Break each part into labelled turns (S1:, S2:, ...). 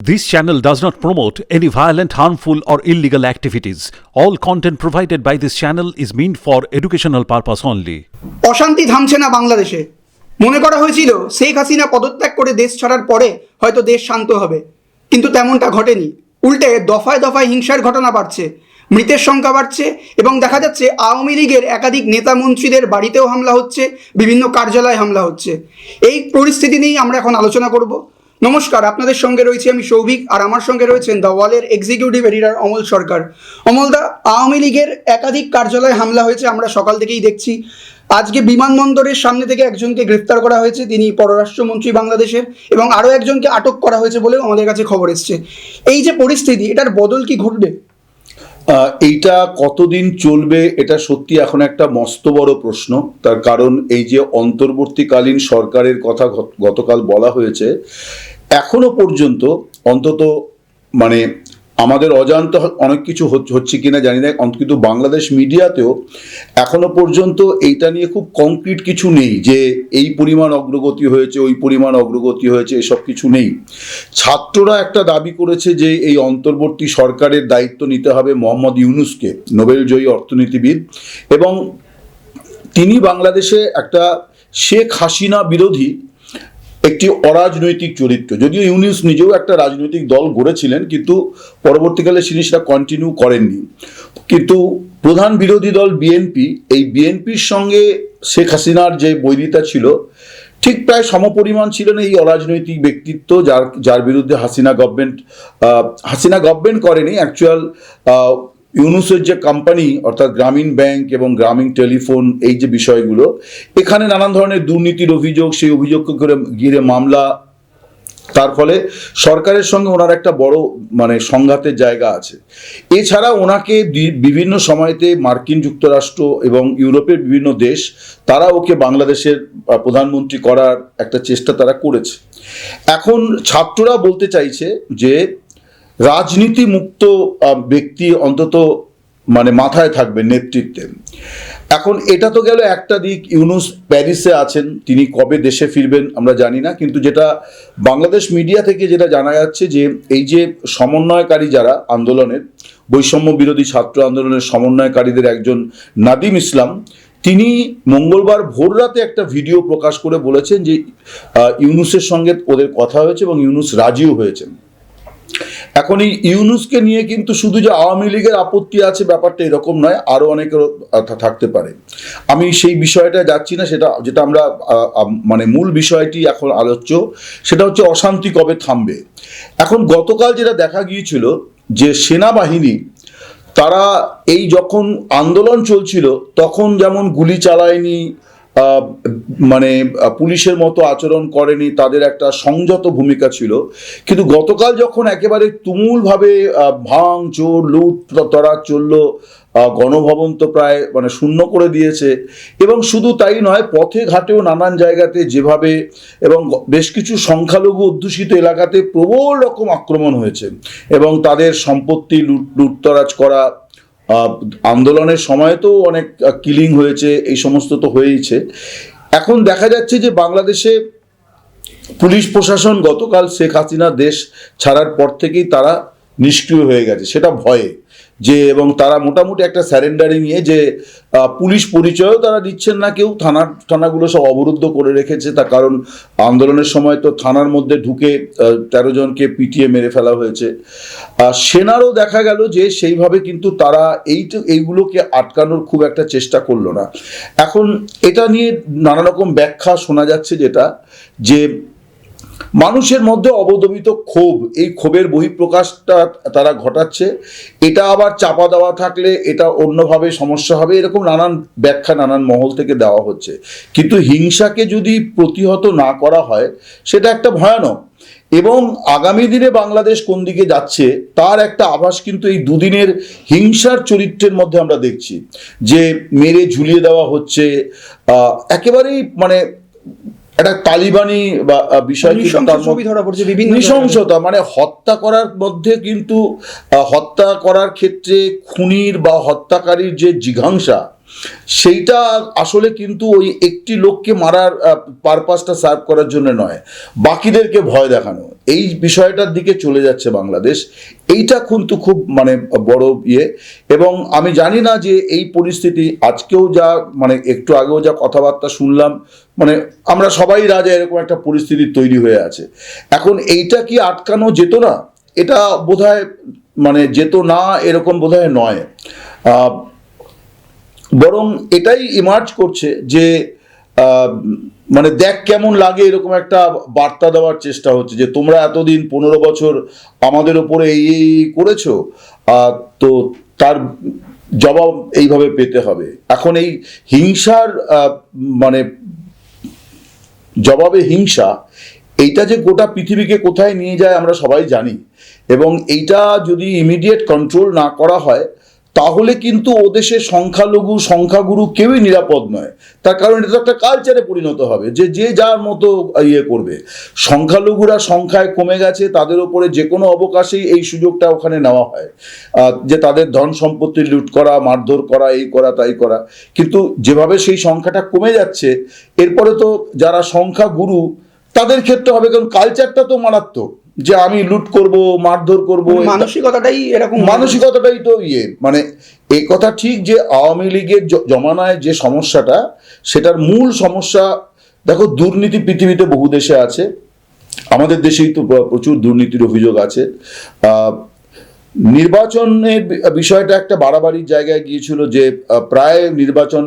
S1: This channel does not promote any violent, harmful, or illegal activities. All content provided by this channel is meant for educational purpose only.
S2: অশান্তি থামছে না বাংলাদেশে। মনে করা হয়েছিল শেখ হাসিনা পদত্যাগ করে দেশ ছাড়ার পরে হয়তো দেশ শান্ত হবে। কিন্তু তেমনটা ঘটেনি। উল্টে দফায় দফায় হিংসার ঘটনা বাড়ছে মৃতের সংখ্যা বাড়ছে এবং দেখা যাচ্ছে আওয়ামী লীগের একাধিক নেতা মন্ত্রীদের বাড়িতেও হামলা হচ্ছে বিভিন্ন কার্যালয়ে হামলা হচ্ছে। এই পরিস্থিতি নিয়েই আমরা এখন আলোচনা করব। নমস্কার, আপনাদের সঙ্গে রয়েছি আমি সৌভিক আর আমার সঙ্গে রয়েছেন দ্য ওয়ালের এক্সিকিউটিভ এডিটর অমল সরকার। অমলদা আওয়ামী লীগের একাধিক কার্যালয়ে হামলা হয়েছে, আমরা সকাল থেকেই দেখছি। আজকে বিমানবন্দরের সামনে থেকে একজনকে গ্রেফতার করা হয়েছে, তিনি পররাষ্ট্রমন্ত্রী বাংলাদেশের, এবং আরও একজনকে আটক করা হয়েছে বলেও আমাদের কাছে খবর এসছে। এই যে পরিস্থিতি, এটার বদল কি ঘটবে?
S3: এইটা কতদিন চলবে এটা সত্যি এখন একটা মস্ত বড় প্রশ্ন। তার কারণ এই যে অন্তর্বর্তীকালীন সরকারের কথা গতকাল বলা হয়েছে, এখনও পর্যন্ত অন্তত মানে আমাদের অজান্ত অনেক কিছু হচ- হচ্ছে কিনা জানি না কিন্তু বাংলাদেশ মিডিয়াতেও এখনও পর্যন্ত এইটা নিয়ে খুব কংক্রিট কিছু নেই যে এই পরিমাণ অগ্রগতি হয়েছে, ওই পরিমাণ অগ্রগতি হয়েছে, এসব কিছু নেই। ছাত্ররা একটা দাবি করেছে যে এই অন্তর্বর্তী সরকারের দায়িত্ব নিতে হবে মোহাম্মদ ইউনুসকে নোবেলজয়ী অর্থনীতিবিদ, এবং তিনি বাংলাদেশে একটা শেখ হাসিনা বিরোধী একটি অরাজনৈতিক চরিত্র। যদিও ইউনিস নিজেও একটা রাজনৈতিক দল গড়েছিলেন, কিন্তু পরবর্তীকালে তিনি সেটা কন্টিনিউ করেননি। কিন্তু প্রধান বিরোধী দল বিএনপি এই বিএনপির সঙ্গে শেখ হাসিনার যে বৈরিতা ছিল, ঠিক প্রায় সমপরিমাণ ছিলেন এই অরাজনৈতিক ব্যক্তিত্ব যার যার বিরুদ্ধে হাসিনা গভর্নমেন্ট হাসিনা গভর্নমেন্ট করেনি। অ্যাকচুয়াল ইউনুসের যে কোম্পানি অর্থাৎ গ্রামীণ ব্যাংক এবং গ্রামীণ টেলিফোন, এই যে বিষয়গুলো, এখানে নানান ধরনের দুর্নীতির অভিযোগ, সেই অভিযোগকে করে ঘিরে মামলা। তার ফলে সরকারের সঙ্গে ওনার একটা বড় মানে সংঘাতের জায়গা আছে। এছাড়া ওনাকে বিভিন্ন সময়তে মার্কিন যুক্তরাষ্ট্র এবং ইউরোপের বিভিন্ন দেশ, তারা ওকে বাংলাদেশের প্রধানমন্ত্রী করার একটা চেষ্টা তারা করেছে। এখন ছাত্ররা বলতে চাইছে যে রাজনীতি মুক্ত ব্যক্তি অন্তত মানে মাথায় থাকবে নেতৃত্বে। এখন এটা তো গেল একটা দিক, ইউনুস প্যারিসে আছেন, তিনি কবে দেশে ফিরবেন আমরা জানি না, কিন্তু যেটা বাংলাদেশ মিডিয়া থেকে যেটা জানা যাচ্ছে যে, এই যে সমন্বয়কারী যারা আন্দোলনের, বৈষম্য বিরোধী ছাত্র আন্দোলনের সমন্বয়কারীদের একজন নাদিম ইসলাম, তিনি মঙ্গলবার ভোর রাতে একটা ভিডিও প্রকাশ করে বলেছেন যে ইউনুসের সঙ্গে ওদের কথা হয়েছে এবং ইউনুস রাজিও হয়েছেন। এখন এই ইউনুসকে নিয়ে কিন্তু শুধু যে আওয়ামী লীগের আপত্তি আছে, ব্যাপারটা এরকম নয় আরও অনেকের থাকতে পারে। আমি সেই বিষয়টা যাচ্ছি না, সেটা, যেটা আমরা মানে মূল বিষয়টি এখন আলোচ্য, সেটা হচ্ছে অশান্তি কবে থামবে। এখন গতকাল যেটা দেখা গিয়েছিল যে সেনাবাহিনী, তারা এই যখন আন্দোলন চলছিল, তখন যেমন গুলি চালায়নি মানে পুলিশের মতো আচরণ করেনি, তাদের একটা সংযত ভূমিকা ছিল। কিন্তু গতকাল যখন একেবারে তুমুলভাবে ভাঙ, চোর, লুট তরা চলল গণভবন তো প্রায় মানে শূন্য করে দিয়েছে, এবং শুধু তাই নয়, পথে ঘাটেও নানান জায়গাতে যেভাবে, এবং বেশ কিছু সংখ্যালঘু অধ্যুষিত এলাকাতে প্রবল রকম আক্রমণ হয়েছে, এবং তাদের সম্পত্তি লুট, লুটতরাজ করা আন্দোলনের সময় তো অনেক কিলিং হয়েছে, এই সমস্ত তো হয়েইছে। এখন দেখা যাচ্ছে যে বাংলাদেশে পুলিশ প্রশাসন গতকাল শেখ হাসিনা দেশ ছাড়ার পর থেকেই তারা নিষ্ক্রিয় হয়ে গেছে, সেটা ভয়ে। যে এবং তারা মোটামুটি একটা স্যারেন্ডারি নিয়ে যে পুলিশ পরিচয়ও তারা দিচ্ছেন না কেউ থানার থানাগুলো সব অবরুদ্ধ করে রেখেছে। তার কারণ আন্দোলনের সময় তো থানার মধ্যে ঢুকে তেরো জনকে পিটিয়ে মেরে ফেলা হয়েছে। আর সেনারও দেখা গেল যে সেইভাবে কিন্তু তারা এই এইগুলোকে আটকানোর খুব একটা চেষ্টা করল না। এখন এটা নিয়ে নানা রকম ব্যাখ্যা শোনা যাচ্ছে যেটা, যে মানুষের মধ্যে অবদমিত ক্ষোভ, এই ক্ষোভের বহিঃপ্রকাশটা তারা ঘটাচ্ছে। এটা আবার চাপা দেওয়া থাকলে এটা অন্যভাবে সমস্যা হবে, এরকম নানান ব্যাখ্যা, নানান মহল থেকে দেওয়া হচ্ছে। কিন্তু হিংসাকে যদি প্রতিহত না করা হয়, সেটা একটা ভয়ানক। এবং আগামী দিনে বাংলাদেশ কোন দিকে যাচ্ছে, তার একটা আভাস কিন্তু এই দুদিনের হিংসার চরিত্রের মধ্যে আমরা দেখছি। যে মেরে ঝুলিয়ে দেওয়া হচ্ছে একেবারেই মানে একটা তালিবানি বিষয় নৃশংসতা মানে হত্যা করার মধ্যে কিন্তু আহ, হত্যা করার ক্ষেত্রে খুনির বা হত্যাকারীর যে জিঘাংসা সেইটা আসলে কিন্তু ওই একটি লোককে মারার পারপাসটা সার্ভ করার জন্য নয়। বাকিদেরকে ভয় দেখানো। এই বিষয়টার দিকে চলে যাচ্ছে বাংলাদেশ। এইটা কিন্তু খুব মানে বড় ইয়ে। এবং আমি জানি না যে এই পরিস্থিতি আজকেও যা মানে একটু আগেও যা কথাবার্তা শুনলাম মানে আমরা সবাই রাজা এরকম একটা পরিস্থিতি তৈরি হয়ে আছে। এখন এইটা কি আটকানো যেত না? এটা বোধহয় মানে যেত না এরকম বোধহয় নয়। বরং এটাই ইমার্জ করছে যে মানে দেখ কেমন লাগে এরকম একটা বার্তা দেওয়ার চেষ্টা হচ্ছে যে, তোমরা এতদিন পনেরো বছর আমাদের ওপরে এই এই করেছ তো তার জবাব এইভাবে পেতে হবে। এখন এই হিংসার মানে জবাবে হিংসা, এইটা যে গোটা পৃথিবীকে কোথায় নিয়ে যায় আমরা সবাই জানি। এবং এইটা যদি ইমিডিয়েট কন্ট্রোল না করা হয় তাহলে কিন্তু ও দেশে সংখ্যালঘু, সংখ্যাগুরু কেউই নিরাপদ নয়। তার কারণ এটা তো একটা কালচারে পরিণত হবে, যে যে যার মতো ইয়ে করবে। সংখ্যালঘুরা সংখ্যায় কমে গেছে, তাদের ওপরে যে কোনো অবকাশেই এই সুযোগটা ওখানে নেওয়া হয়। যে তাদের ধন সম্পত্তি লুট করা, মারধর করা, এই করা, তাই করা। কিন্তু যেভাবে সেই সংখ্যাটা কমে যাচ্ছে, এরপরে তো যারা সংখ্যাগুরু, তাদের ক্ষেত্রে হবে, কারণ কালচারটা তো মারাত্মক। যে আমি লুট করব মারধর করব
S2: মানসিকতাটাই এরকম
S3: মানসিকতাটাই তো ইয়ে। মানে এ কথা ঠিক যে আওয়ামী লীগের জমানায় যে সমস্যাটা সেটার মূল সমস্যা দেখো দুর্নীতি পৃথিবীতে বহু দেশে আছে। আমাদের দেশেই তো প্রচুর দুর্নীতির অভিযোগ আছে। আহ, নির্বাচনের বিষয়টা একটা বাড়াবাড়ির জায়গায় গিয়েছিল যে প্রায় নির্বাচন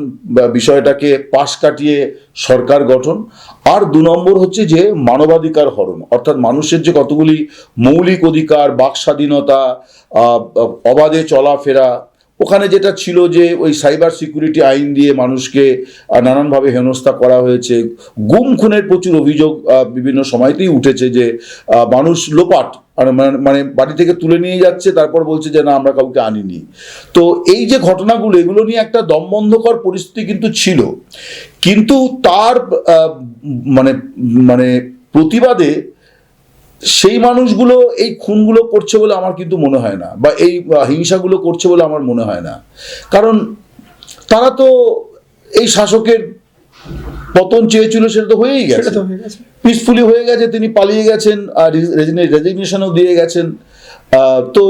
S3: বিষয়টাকে পাশ কাটিয়ে সরকার গঠন। আর দু নম্বর হচ্ছে যে, মানবাধিকার হরণ। অর্থাৎ মানুষের যে কতগুলি মৌলিক অধিকার, বাক স্বাধীনতা অবাধে চলাফেরা, ওখানে যেটা ছিল যে, ওই সাইবার সিকিউরিটি আইন দিয়ে মানুষকে নানানভাবে হেনস্থা করা হয়েছে। গুম খুনের প্রচুর অভিযোগ বিভিন্ন সময়তেই উঠেছে যে মানুষ লোপাট। মানে- মানে বাড়ি থেকে তুলে নিয়ে যাচ্ছে, তারপর বলছে যে, না, আমরা কাউকে আনিনি। তো এই যে ঘটনাগুলো, এগুলো নিয়ে একটা দমবন্ধকর পরিস্থিতি কিন্তু ছিল। কিন্তু তার মানে মানে প্রতিবাদে সেই মানুষগুলো এই খুনগুলো করছে বলে আমার কিন্তু মনে হয় না, বা এই হিংসাগুলো করছে বলে আমার মনে হয় না। কারণ তারা তো এই শাসকের পতন চেয়েছিল সেটা তো হয়েই গেছে। পিসফুলি হয়ে গেছে তিনি পালিয়ে গেছেন আর রেজিগনেশনও দিয়ে গেছেন। তো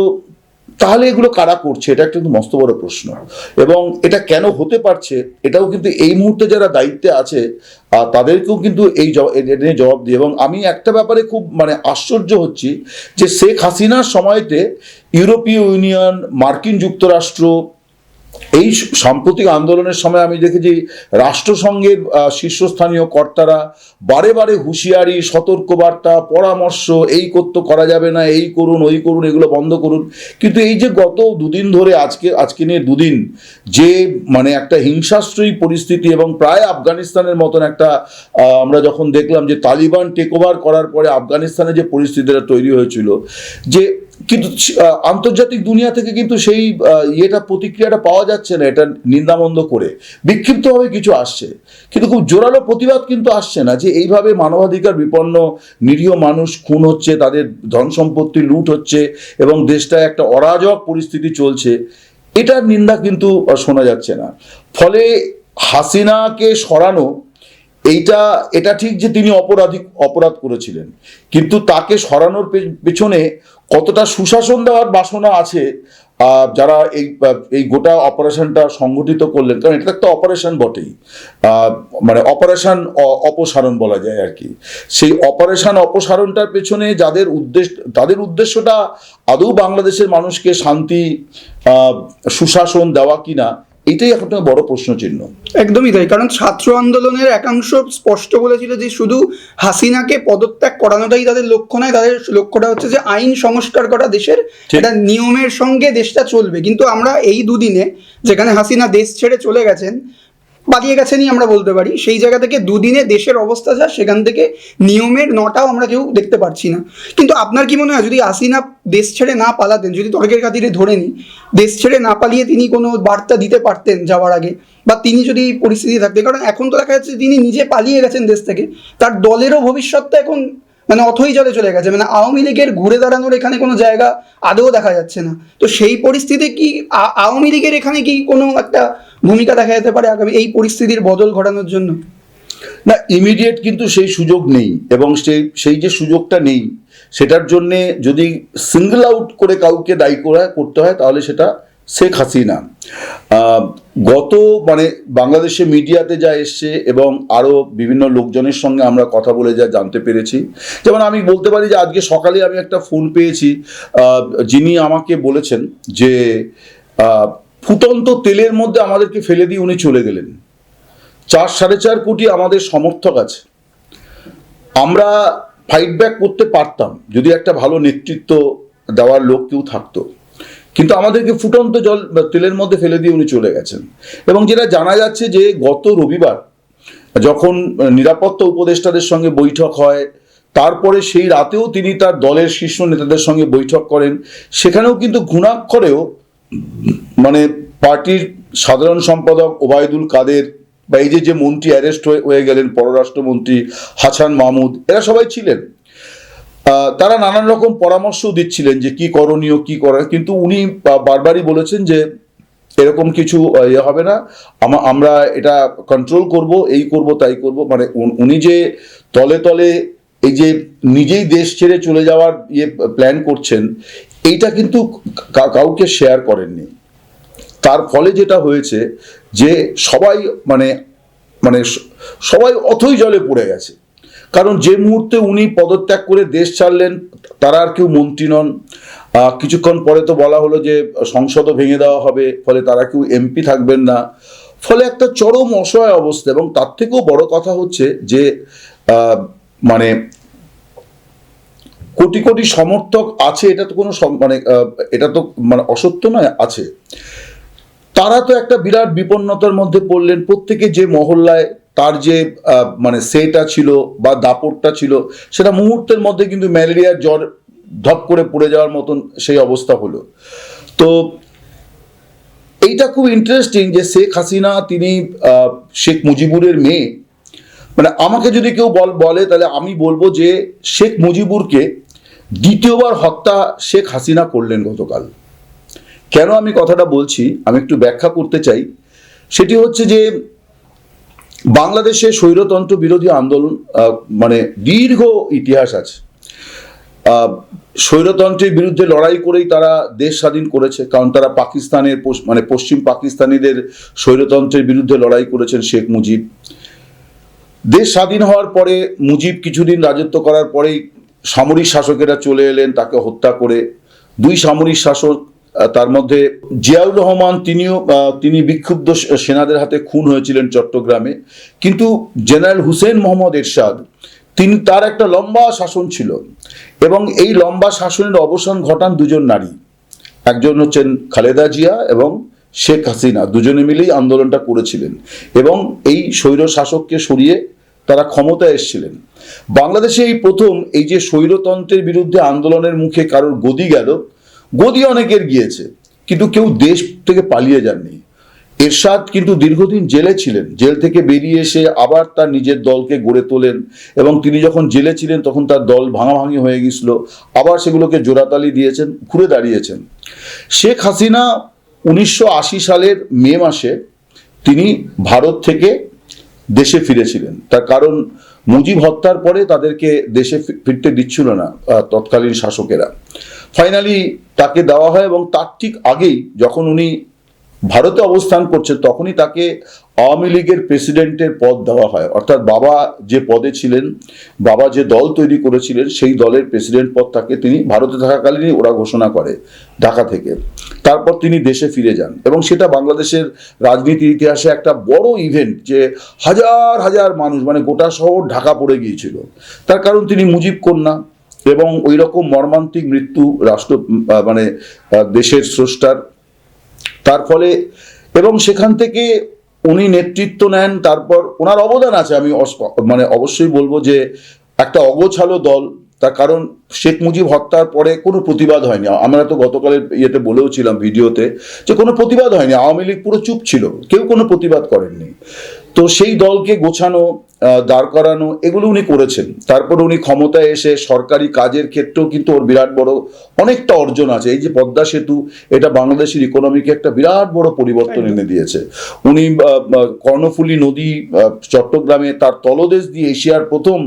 S3: তাহলে এগুলো কারা করছে? এটা একটা কিন্তু মস্ত বড় প্রশ্ন। এবং এটা কেন হতে পারছে? এটাও কিন্তু এই মুহূর্তে যারা দায়িত্বে আছে তাদেরকেও কিন্তু এই নিয়ে জবাব দিয়ে। এবং আমি একটা ব্যাপারে খুব মানে আশ্চর্য হচ্ছি যে শেখ হাসিনার সময়তে ইউরোপীয় ইউনিয়ন মার্কিন যুক্তরাষ্ট্র এই সাম্প্রতিক আন্দোলনের সময় আমি দেখেছি রাষ্ট্রসংঘের শীর্ষস্থানীয় কর্তারা বারে বারে হুঁশিয়ারি, সতর্কবার্তা, পরামর্শ, এই করতে, করা যাবে না, এই করুন, ওই করুন, এগুলো বন্ধ করুন। কিন্তু এই যে গত দুদিন ধরে আজকে আজকে নিয়ে দুদিন যে মানে একটা হিংসাশ্রয়ী পরিস্থিতি এবং প্রায় আফগানিস্তানের মতন একটা আমরা যখন দেখলাম যে তালিবান টেক ওভার করার পরে আফগানিস্তানে যে পরিস্থিতিটা তৈরি হয়েছিল, যে কিন্তু আন্তর্জাতিক দুনিয়া থেকে কিন্তু সেই ইয়েটা, প্রতিক্রিয়াটা পাওয়া যাচ্ছে না, এটা নিন্দামন্দ করে। বিক্ষিপ্তভাবে কিছু আসছে। কিন্তু খুব জোরালো প্রতিবাদ কিন্তু আসছে না যে এইভাবে মানবাধিকার বিপন্ন নিরীহ মানুষ খুন হচ্ছে, তাদের ধন সম্পত্তি লুট হচ্ছে এবং দেশটায় একটা অরাজক পরিস্থিতি চলছে। এটার নিন্দা কিন্তু শোনা যাচ্ছে না। ফলে হাসিনাকে সরানো এইটা, এটা ঠিক যে তিনি অপরাধী, অপরাধ করেছিলেন। কিন্তু তাকে সরানোর পেছনে কতটা সুশাসন দেওয়ার বাসনা আছে যারা এই এই গোটা অপারেশনটা সংগঠিত করলেন, কারণ এটা একটা অপারেশন বটেই। মানে অপারেশন অপসারণ বলা যায় আর কি। সেই অপারেশন, অপসারণটার পেছনে যাদের উদ্দেশ্য, তাদের উদ্দেশ্যটা আদৌ বাংলাদেশের মানুষকে শান্তি সুশাসন দেওয়া কিনা এটাই একটা বড় প্রশ্ন চিহ্ন
S2: একদমই তাই কারণ ছাত্র আন্দোলনের একাংশ স্পষ্ট বলেছিল যে শুধু হাসিনাকে পদত্যাগ করানোটাই তাদের লক্ষ্য নয় তাদের লক্ষ্যটা হচ্ছে যে আইন সংস্কার করা দেশের এটা নিয়মের সঙ্গে দেশটা চলবে। কিন্তু আমরা এই দুদিনে যেখানে হাসিনা দেশ ছেড়ে চলে গেছেন পালিয়ে গেছেনই আমরা বলতে পারি। সেই জায়গা থেকে দুদিনে দেশের অবস্থা যা, সেখান থেকে নিয়মের নটাও আমরা কেউ দেখতে পারছি না। কিন্তু আপনার কি মনে হয়, যদি হাসিনা দেশ ছেড়ে না পালাতেন, যদি তর্কের খাতিরে ধরে নিই, দেশ ছেড়ে না পালিয়ে তিনি কোনো বার্তা দিতে পারতেন যাওয়ার আগে? বা তিনি যদি পরিস্থিতি থাকতেন কারণ এখন তো দেখা যাচ্ছে তিনি নিজে পালিয়ে গেছেন দেশ থেকে, তার দলেরও ভবিষ্যৎটা এখন মানে অথই জলে চলে গেছে। মানে আওয়ামী লীগের ঘুরে দাঁড়ানোর এখানে কোনো জায়গা আদৌ দেখা যাচ্ছে না। তো সেই পরিস্থিতি কি আওয়ামী লীগের এখানে কি কোনো একটা ভূমিকা দেখা যেতে পারে আগামী এই পরিস্থিতির বদল ঘটানোর জন্য?
S3: না ইমিডিয়েট কিন্তু সেই সুযোগ নেই এবং সেই সেই যে সুযোগটা নেই, সেটার জন্যে যদি সিঙ্গল আউট করে কাউকে দায়ী করা করতে হয়, তাহলে সেটা শেখ হাসিনা। গত মানে বাংলাদেশে মিডিয়াতে যা এসছে এবং আরও বিভিন্ন লোকজনের সঙ্গে আমরা কথা বলে যা জানতে পেরেছি, যেমন আমি বলতে পারি যে আজকে সকালে আমি একটা ফোন পেয়েছি যিনি আমাকে বলেছেন যে ফুটন্ত তেলের মধ্যে আমাদেরকে ফেলে দিয়ে উনি চলে গেলেন। চার সাড়ে চার কোটি আমাদের সমর্থক আছে। আমরা ফাইট ব্যাক করতে পারতাম, যদি একটা ভালো নেতৃত্ব দেওয়ার লোক কেউ থাকতো। কিন্তু আমাদেরকে ফুটন্ত জল তেলের মধ্যে ফেলে দিয়ে উনি চলে গেছেন। এবং যেটা জানা যাচ্ছে যে গত রবিবার যখন নিরাপত্তা উপদেষ্টাদের সঙ্গে বৈঠক হয়, তারপরে সেই রাতেও তিনি তার দলের শীর্ষ নেতাদের সঙ্গে বৈঠক করেন। সেখানেও কিন্তু ঘুণাক্ষরেও মানে পার্টির সাধারণ সম্পাদক ওবায়দুল কাদের বা এই যে যে মন্ত্রী অ্যারেস্ট হয়ে হয়ে গেলেন পররাষ্ট্রমন্ত্রী হাসান মাহমুদ, এরা সবাই ছিলেন। তারা নানান রকম পরামর্শ দিচ্ছিলেন যে কি করণীয়, কি করা, কিন্তু উনি বারবারই বলেছেন যে এরকম কিছু ইয়ে হবে না। আমরা এটা কন্ট্রোল করব, এই করব, তাই করব। মানে উনি যে তলে তলে এই যে নিজেই দেশ ছেড়ে চলে যাওয়ার ইয়ে প্ল্যান করছেন, এইটা কিন্তু কাউকে শেয়ার করেননি। তার ফলে যেটা হয়েছে যে সবাই মানে মানে সবাই অথই জলে পড়ে গেছে। কারণ যে মুহূর্তে উনি পদত্যাগ করে দেশ ছাড়লেন, তারা আর কেউ মন্ত্রী নন। কিছুক্ষণ পরে তো বলা হলো যে, সংসদও ভেঙে দেওয়া হবে, ফলে তারা কেউ এমপি থাকবেন না। ফলে একটা চরম অসহায় অবস্থা, এবং তার থেকেও বড় কথা হচ্ছে যে মানে কোটি কোটি সমর্থক আছে, এটা তো কোনো মানে এটা তো মানে অসত্য নয়, আছে। তারা তো একটা বিরাট বিপন্নতার মধ্যে পড়লেন, প্রত্যেকে যে মহল্লায় তার যে মানে সেটা ছিল বা দাপটটা ছিল, সেটা মুহূর্তের মধ্যে কিন্তু ম্যালেরিয়ার জ্বর ধপ করে পড়ে যাওয়ার মতন সেই অবস্থা হলো। তো এইটা খুব ইন্টারেস্টিং যে শেখ হাসিনা, তিনি শেখ মুজিবুরের মেয়ে। মানে আমাকে যদি কেউ বল, বলে, তাহলে আমি বলব যে শেখ মুজিবুরকে দ্বিতীয়বার হত্যা শেখ হাসিনা করলেন গতকাল। কেন আমি কথাটা বলছি, আমি একটু ব্যাখ্যা করতে চাই। সেটি হচ্ছে যে বাংলাদেশে স্বৈরতন্ত্র বিরোধী আন্দোলন মানে দীর্ঘ ইতিহাস আছে। স্বৈরতন্ত্রের বিরুদ্ধে লড়াই করেই তারা দেশ স্বাধীন করেছে, কারণ তারা পাকিস্তানের মানে পশ্চিম পাকিস্তানিদের স্বৈরতন্ত্রের বিরুদ্ধে লড়াই করেছেন শেখ মুজিব। দেশ স্বাধীন হওয়ার পরে মুজিব কিছুদিন রাজত্ব করার পরেই সামরিক শাসকেরা চলে এলেন, তাকে হত্যা করে। দুই সামরিক শাসক তার মধ্যে জিয়াউর রহমান তিনিও তিনি বিক্ষুব্ধ সেনাদের হাতে খুন হয়েছিলেন চট্টগ্রামে। কিন্তু জেনারেল হুসেন মোহাম্মদ এরশাদ, তিনি তার একটা লম্বা শাসন ছিল এবং এই লম্বা শাসনের অবসান ঘটান দুজন নারী। একজন হচ্ছেন খালেদা জিয়া এবং শেখ হাসিনা, দুজনে মিলেই আন্দোলনটা করেছিলেন এবং এই স্বৈর শাসককে সরিয়ে তারা ক্ষমতায় এসেছিলেন। বাংলাদেশে এই প্রথম এই যে স্বৈরতন্ত্রের বিরুদ্ধে আন্দোলনের মুখে কারোর গদি গেল গদি অনেকের গিয়েছে, কিন্তু কেউ দেশ থেকে পালিয়ে যাননি। এরশাদ কিন্তু দীর্ঘদিন জেলে ছিলেন। জেল থেকে বেরিয়ে এসে আবার তার নিজের দলকে গড়ে তোলেন এবং তিনি যখন জেলে ছিলেন, তখন তার দল ভাঙাভাঙি হয়ে গেছিল আবার সেগুলোকে জোড়াতালি দিয়েছেন, ঘুরে দাঁড়িয়েছেন। শেখ হাসিনা উনিশশো আশি সালের মে মাসে তিনি ভারত থেকে দেশে ফিরেছিলেন। তার কারণ, মুজিব হত্যার পরে তাদেরকে দেশে ফিরতে দিচ্ছিল না তৎকালীন শাসকেরা। ফাইনালি তাকে দেওয়া হয় এবং তার ঠিক আগেই যখন উনি ভারতে অবস্থান করছে, তখনই তাকে আওয়ামী লীগের প্রেসিডেন্টের পদ দেওয়া হয়। অর্থাৎ বাবা যে পদে ছিলেন, বাবা যে দল তৈরি করেছিলেন, সেই দলের প্রেসিডেন্ট পদ তাকে তিনি ভারতে থাকাকালীনই ওরা ঘোষণা করে ঢাকা থেকে। তারপর তিনি দেশে ফিরে যান এবং সেটা বাংলাদেশের রাজনীতির ইতিহাসে একটা বড় ইভেন্ট যে হাজার হাজার মানুষ মানে গোটা শহর ঢাকা পড়ে গিয়েছিল। তার কারণ তিনি মুজিব কন্যা। এবং ওই রকম মর্মান্তিক মৃত্যু রাষ্ট্র মানে দেশের স্রষ্টার। তার ফলে এবং সেখান থেকে উনি নেতৃত্ব নেন, তারপর ওনার অবদান আছে, আমি মানে অবশ্যই বলব যে একটা অগোছালো দল, তার কারণ শেখ মুজিব হত্যার পরে কোনো প্রতিবাদ হয়নি। আমরা তো গতকালের ইয়েতে বলেও ছিলাম ভিডিওতে যে কোনো প্রতিবাদ হয়নি, আওয়ামী লীগ পুরো চুপ ছিল, কেউ কোনো প্রতিবাদ করেননি। তো সেই দলকে গোছানো দাঁড় করানো, এগুলো উনি করেছেন। তারপর উনি ক্ষমতায় এসে সরকারি কাজের ক্ষেত্রেও কিন্তু ওর বিরাট বড় অনেকটা অর্জন আছে। এই যে পদ্মা সেতু, এটা বাংলাদেশের ইকোনমিকে একটা বিরাট বড় পরিবর্তন এনে দিয়েছে। উনি কর্ণফুলী নদী চট্টগ্রামে তার তলদেশ দিয়ে এশিয়ার প্রথম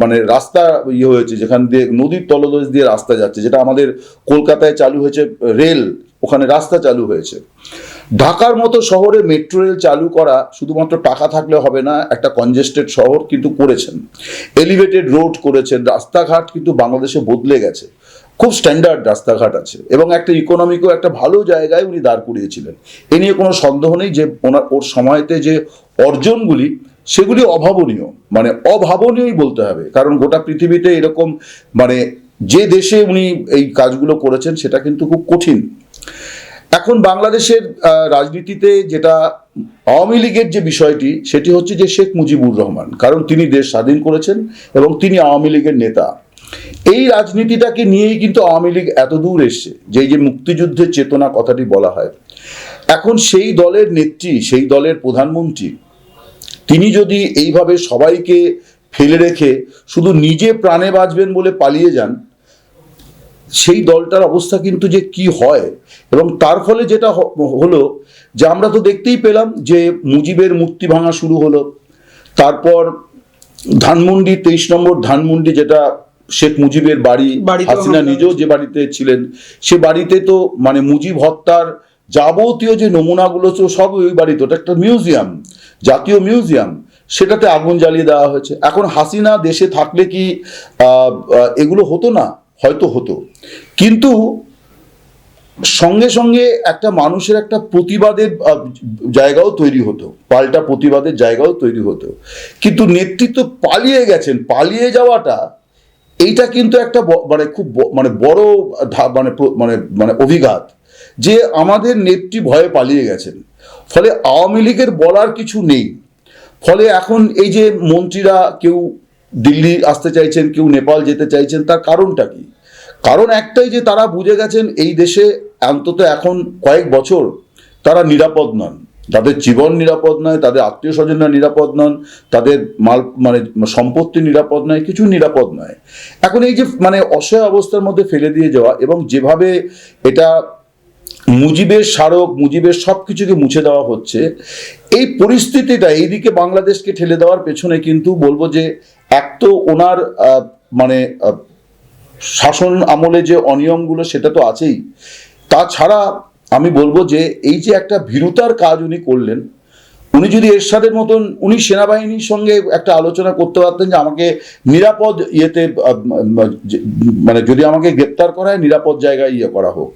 S3: মানে রাস্তা ইয়ে হয়েছে, যেখান দিয়ে নদীর তলদেশ দিয়ে রাস্তা যাচ্ছে, যেটা আমাদের কলকাতায় চালু হয়েছে রেল, ওখানে রাস্তা চালু হয়েছে। ঢাকার মতো শহরে মেট্রো রেল চালু করা শুধুমাত্র টাকা থাকলে হবে না, একটা কনজেস্টেড শহর কিন্তু করেছেন। এলিভেটেড রোড করেছেন, রাস্তাঘাট কিন্তু বাংলাদেশে বদলে গেছে। খুব স্ট্যান্ডার্ড রাস্তাঘাট আছে এবং একটা ইকোনমিকও একটা ভালো জায়গায় উনি দাঁড় করিয়েছিলেন। এ নিয়ে কোনো সন্দেহ নেই যে ওনার, ওর সময়তে যে অর্জনগুলি, সেগুলি অভাবনীয়। মানে অভাবনীয়ই বলতে হবে। কারণ গোটা পৃথিবীতে এরকম মানে যে দেশে উনি এই কাজগুলো করেছেন, সেটা কিন্তু খুব কঠিন। এখন বাংলাদেশের রাজনীতিতে যেটা আওয়ামী লীগের যে বিষয়টি, সেটি হচ্ছে যে শেখ মুজিবুর রহমান। কারণ তিনি দেশ স্বাধীন করেছেন এবং তিনি আওয়ামী লীগের নেতা। এই রাজনীতিটাকে নিয়েই কিন্তু আওয়ামী লীগ এত দূর এসছে যে যে মুক্তিযুদ্ধের চেতনা কথাটি বলা হয়। এখন সেই দলের নেত্রী, সেই দলের প্রধানমন্ত্রী, তিনি যদি এইভাবে সবাইকে ফেলে রেখে শুধু নিজে প্রাণে বাঁচবেন বলে পালিয়ে যান সেই দলটার অবস্থা কিন্তু যে কি হয় এবং তার ফলে যেটা হলো যে আমরা তো দেখতেই পেলাম যে মুজিবের মূর্তি ভাঙা শুরু হলো। তারপর ধানমন্ডি তেইশ নম্বর ধানমন্ডি যেটা শেখ মুজিবের বাড়ি হাসিনা নিজেও যে বাড়িতে ছিলেন সে বাড়িতে তো মানে মুজিব হত্যার যাবতীয় যে নমুনাগুলো তো সব ওই বাড়িতে ওটা একটা মিউজিয়াম জাতীয় মিউজিয়াম সেটাতে আগুন জ্বালিয়ে দেওয়া হয়েছে। এখন হাসিনা দেশে থাকলে কি এগুলো হতো না? হয়তো হতো। কিন্তু সঙ্গে সঙ্গে একটা মানুষের একটা প্রতিবাদের জায়গাও তৈরি হতো, পাল্টা প্রতিবাদের জায়গাও তৈরি হতো। কিন্তু নেতৃত্ব পালিয়ে গেছেন, পালিয়ে যাওয়াটা, এইটা কিন্তু একটা মানে খুব মানে বড় মানে মানে মানে অভিঘাত যে আমাদের নেত্রী ভয়ে পালিয়ে গেছেন। ফলে আওয়ামী লীগের বলার কিছু নেই। ফলে এখন এই যে মন্ত্রীরা কেউ দিল্লি আসতে চাইছেন, কেউ নেপাল যেতে চাইছেন, তার কারণটা কি? কারণ একটাই যে তারা বুঝে গেছেন এই দেশে অন্তত এখন কয়েক বছর তারা নিরাপদ নন। তাদের জীবন নিরাপদ নয়, তাদের আত্মীয় স্বজনরা নিরাপদ নন, তাদের মাল মানে সম্পত্তি নিরাপদ নয় কিছু নিরাপদ নয়। এখন এই যে মানে অসহায় অবস্থার মধ্যে ফেলে দিয়ে যাওয়া এবং যেভাবে এটা মুজিবের স্মারক, মুজিবের সব কিছুকে মুছে দেওয়া হচ্ছে, এই পরিস্থিতিটা এইদিকে বাংলাদেশকে ঠেলে দেওয়ার পেছনে কিন্তু বলব যে এক তো ওনার মানে শাসন আমলে যে অনিয়মগুলো সেটা তো আছেই। তাছাড়া আমি বলব যে এই যে একটা ভীরুতার কাজ উনি করলেন, উনি যদি এরশাদের মতন, উনি সেনাবাহিনীর সঙ্গে একটা আলোচনা করতে পারতেন যে আমাকে নিরাপদ ইয়েতে মানে যদি আমাকে গ্রেপ্তার করা হয় নিরাপদ জায়গায় ইয়ে করা হোক।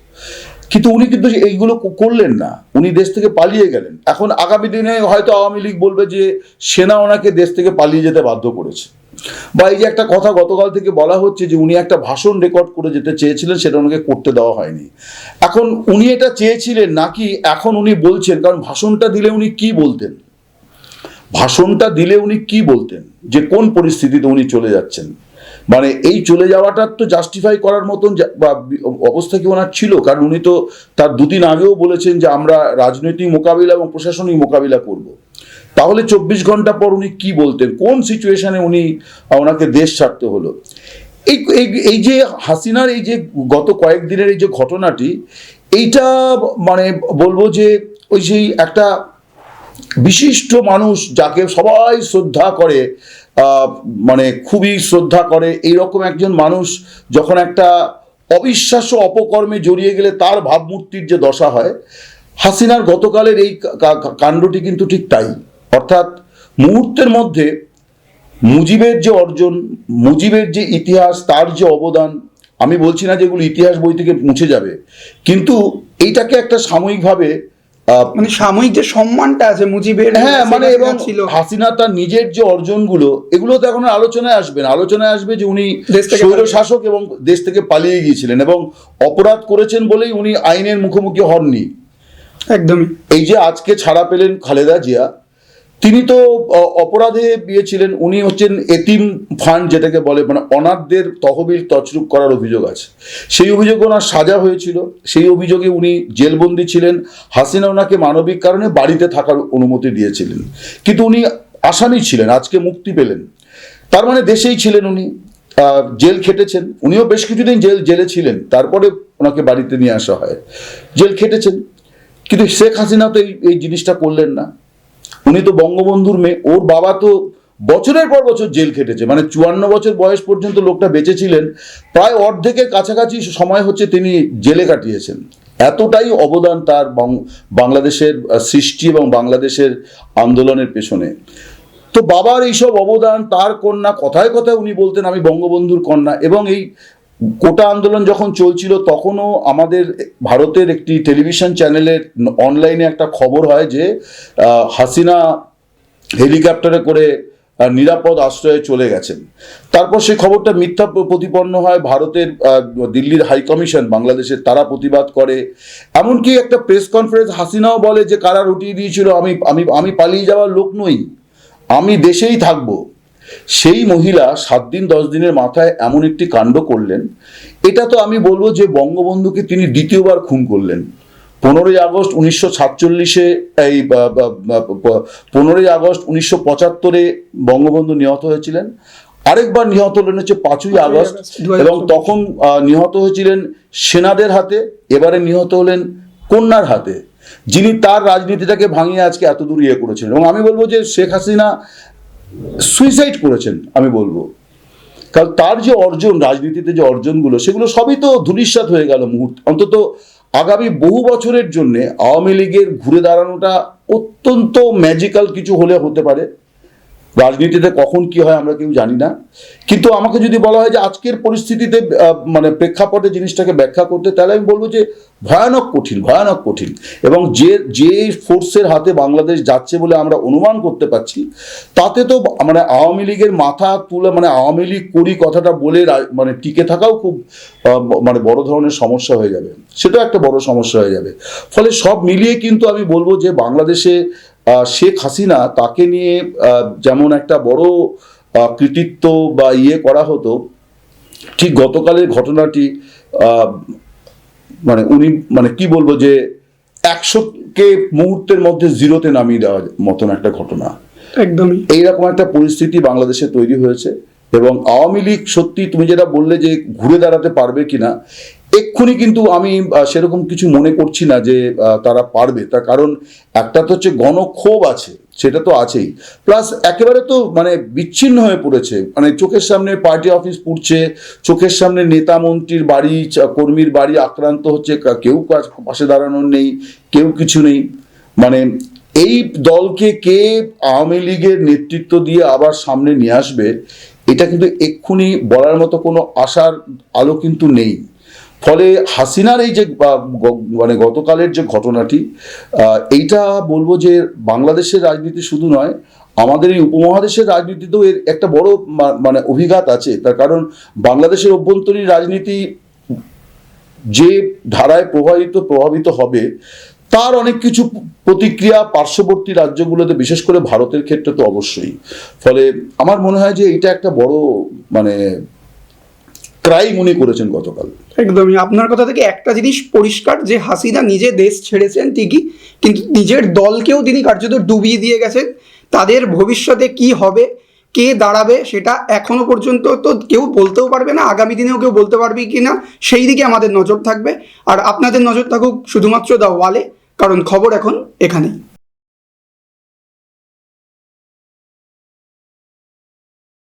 S3: কিন্তু উনি কিন্তু এইগুলো করলেন না। উনি দেশ থেকে পালিয়ে গেলেন। এখন আগামী দিনে হয়তো আওয়ামী লীগ বলবে যে সেনা ওনাকে দেশ থেকে পালিয়ে যেতে বাধ্য করেছে। বা এই যে একটা কথা গতকাল থেকে বলা হচ্ছে যে উনি একটা ভাষণ রেকর্ড করে যেতে চেয়েছিলেন সেটা ওনাকে করতে দেওয়া হয়নি। এখন উনি এটা চেয়েছিলেন নাকি এখন উনি বলছেন? কারণ ভাষণটা দিলে উনি কি বলতেন? ভাষণটা দিলে উনি কি বলতেন? যে কোন পরিস্থিতিতে উনি চলে যাচ্ছেন? মানে এই চলে যাওয়াটার তো জাস্টিফাই করার মতন অবস্থা কি ওনার ছিল? কারণ উনি তো তার দুদিন আগেও বলেছেন যে আমরা রাজনৈতিক মোকাবিলা এবং প্রশাসনিক মোকাবিলা করব। তাহলে চব্বিশ ঘণ্টা পর উনি কি বলতেন? কোন সিচুয়েশনে উনি ওনাকে দেশ ছাড়তে হলো? এই, এই- যে হাসিনার এই যে গত কয়েকদিনের এই যে ঘটনাটি, এইটা মানে বলব যে ওই সেই একটা বিশিষ্ট মানুষ যাকে সবাই শ্রদ্ধা করে মানে খুবই শ্রদ্ধা করে, এইরকম একজন মানুষ যখন একটা অবিশ্বাস্য অপকর্মে জড়িয়ে গেলে তার ভাবমূর্তির যে দশা হয়, হাসিনার গতকালের এই কাণ্ডটি কিন্তু ঠিক তাই। অর্থাৎ মুহূর্তের মধ্যে মুজিবের যে অর্জন মুজিবের যে ইতিহাস তার যে অবদান আমি বলছি না যেগুলো ইতিহাস বই থেকে মুছে যাবে কিন্তু এইটাকে একটা সাময়িকভাবে
S2: মানে সাময়িক যে সম্মানটা আছে মুজিবের
S3: হ্যাঁ মানে এবং
S2: ছিল।
S3: হাসিনা তার নিজের যে অর্জনগুলো এগুলো তো এখন আলোচনায় আসবে না। আলোচনায় আসবে যে উনি স্বৈর শাসক এবং দেশ থেকে পালিয়ে গিয়েছিলেন এবং অপরাধ করেছেন বলেই উনি আইনের মুখোমুখি হননি।
S2: একদমই।
S3: এই যে আজকে ছাড়া পেলেন খালেদা জিয়া তিনি তো অপরাধে বিয়েছিলেন উনি হচ্ছেন এতিম ফান্ড যেটাকে বলে মানে অনাথদের তহবিল তছরূপ করার অভিযোগ আছে। সেই অভিযোগে ওনার সাজা হয়েছিল। সেই অভিযোগে উনি জেলবন্দি ছিলেন। হাসিনা ওনাকে মানবিক কারণে বাড়িতে থাকার অনুমতি দিয়েছিলেন। কিন্তু উনি আসামি ছিলেন, আজকে মুক্তি পেলেন। তার মানে দেশেই ছিলেন উনি। জেল খেটেছেন। উনিও বেশ কিছুদিন জেল, জেলে ছিলেন। তারপরে ওনাকে বাড়িতে নিয়ে আসা হয়। জেল খেটেছেন। কিন্তু শেখ হাসিনা তো এই জিনিসটা করলেন না। উনি তো বঙ্গবন্ধুর মেয়ে, ওর বাবা তো বছরের পর বছর জেল খেটেছে মানে চুয়ান্ন বছর বয়স পর্যন্ত লোকটা বেঁচে ছিলেন প্রায় অর্ধেকের কাছাকাছি সময় হচ্ছে তিনি জেলে কাটিয়েছেন। এতটাই অবদান তার বাংলাদেশের সৃষ্টি এবং বাংলাদেশের আন্দোলনের পেছনে। তো বাবার এইসব অবদান, তার কন্যা কথায় কথায় উনি বলতেন, আমি বঙ্গবন্ধুর কন্যা। এবং এই কোটা আন্দোলন যখন চলছিল, তখনও আমাদের ভারতের একটি টেলিভিশন চ্যানেলের অনলাইনে একটা খবর হয় যে হাসিনা হেলিকপ্টারে করে নিরাপদ আশ্রয়ে চলে গেছেন। তারপর সেই খবরটা মিথ্যা প্রতিপন্ন হয়, ভারতের দিল্লির হাই কমিশন, বাংলাদেশের তারা প্রতিবাদ করে। এমনকি একটা প্রেস কনফারেন্স হাসিনাও বলে যে, কারা উঠিয়ে দিয়েছিল? আমি আমি আমি পালিয়ে যাওয়ার লোক নই। আমি দেশেই থাকব। সেই মহিলা সাত দিন দশ দিনের মাথায় এমন একটি কাণ্ড করলেন। এটা তো আমি বলব যে বঙ্গবন্ধুকে তিনি দ্বিতীয়বার খুন করলেন। পনেরোই আগস্ট উনিশশো সাতচল্লিশে এই পনেরোই আগস্ট উনিশশো পঁচাত্তরে বঙ্গবন্ধু নিহত হয়েছিলেন। আরেকবার নিহত হলেন হচ্ছে পাঁচই আগস্ট
S2: আগস্ট, 2024
S3: এবং তখন নিহত হয়েছিলেন সেনাদের হাতে এবারে নিহত হলেন কন্যার হাতে। যিনি তার রাজনীতিটাকে ভাঙিয়ে আজকে এত দূর ইয়ে করেছিলেন এবং আমি বলব যে শেখ হাসিনা সুইসাইড করেছেন, আমি বলব। কারণ তার যে অর্জন, রাজনীতিতে যে অর্জনগুলো, সেগুলো সবই তো ধূলিসাৎ হয়ে গেল মুহূর্ত। অন্তত আগামী বহু বছরের জন্যে আওয়ামী লীগের ঘুরে দাঁড়ানোটা অত্যন্ত ম্যাজিক্যাল কিছু হলে হতে পারে। রাজনীতিতে কখন কি হয় আমরা কেউ জানি না। কিন্তু আমাকে যদি বলা হয় যে আজকের পরিস্থিতিতে মানে প্রেক্ষাপটে জিনিসটাকে ব্যাখ্যা করতে, তাহলে আমি বলব যে ভয়ানক কঠিন ভয়ানক কঠিন। এবং যে যে ফোর্সের হাতে বাংলাদেশ যাচ্ছে বলে আমরা অনুমান করতে পারছি, তাতে তো মানে আওয়ামী লীগের মাথা তুলে মানে আওয়ামী লীগ করি কথাটা বলে মানে টিকে থাকাও খুব মানে বড় ধরনের সমস্যা হয়ে যাবে। সেটাও একটা বড় সমস্যা হয়ে যাবে। ফলে সব মিলিয়ে কিন্তু আমি বলব যে বাংলাদেশে শেখ হাসিনা তাকে নিয়ে যেমন একটা বড় কৃতিত্ব বা ইয়ে করা হতো ঠিক গতকালের ঘটনাটি মানে উনি মানে কি বলব যে একশোকে মুহূর্তের মধ্যে জিরোতে নামিয়ে দেওয়ার মতন একটা ঘটনা।
S2: একদমই।
S3: এইরকম একটা পরিস্থিতি বাংলাদেশে তৈরি হয়েছে এবং আওয়ামী লীগ সত্যি তুমি যেটা বললে যে ঘুরে দাঁড়াতে পারবে কিনা এক্ষুনি কিন্তু আমি সেরকম কিছু মনে করছি না যে তারা পারবে। তার কারণ একটা তো হচ্ছে গণক্ষোভ আছে, সেটা তো আছেই। প্লাস একেবারে তো মানে বিচ্ছিন্ন হয়ে পড়েছে। মানে চোখের সামনে পার্টি অফিস পুড়ছে, চোখের সামনে নেতা মন্ত্রীর বাড়ি কর্মীর বাড়ি আক্রান্ত হচ্ছে কেউ পাশে দাঁড়ানোর নেই, কেউ কিছু নেই। মানে এই দলকে কে আওয়ামী লীগের নেতৃত্ব দিয়ে আবার সামনে নিয়ে আসবে, এটা কিন্তু এক্ষুনি বলার মতো কোনো আশার আলো কিন্তু নেই। ফলে হাসিনার এই যে মানে গতকালের যে ঘটনাটি এইটা বলব যে বাংলাদেশের রাজনীতি শুধু নয়, আমাদের এই উপমহাদেশের রাজনীতিতেও এর একটা বড় মানে অভিঘাত আছে। তার কারণ বাংলাদেশের অভ্যন্তরীণ রাজনীতি যে ধারায় প্রভাবিত প্রভাবিত হবে, তার অনেক কিছু প্রতিক্রিয়া পার্শ্ববর্তী রাজ্যগুলোতে, বিশেষ করে ভারতের ক্ষেত্রে তো অবশ্যই। ফলে আমার মনে হয় যে এটা একটা বড় মানে ক্রাইম উনি করেছেন গতকাল।
S2: একদমই। আপনার কথা থেকে একটা জিনিস পরিষ্কার, যে হাসিনা নিজে দেশ ছেড়েছেন ঠিকই, কিন্তু নিজের দলকেও তিনি কার্যত ডুবিয়ে দিয়ে গেছেন। তাদের ভবিষ্যতে কি হবে, কে দাঁড়াবে, সেটা এখনও পর্যন্ত তো কেউ বলতেও পারবে না, আগামী দিনেও কেউ বলতে পারবে কি না, সেই দিকে আমাদের নজর থাকবে। আর আপনাদের নজর থাকুক শুধুমাত্র দ্য ওয়ালে কারণ খবর এখন এখানেই।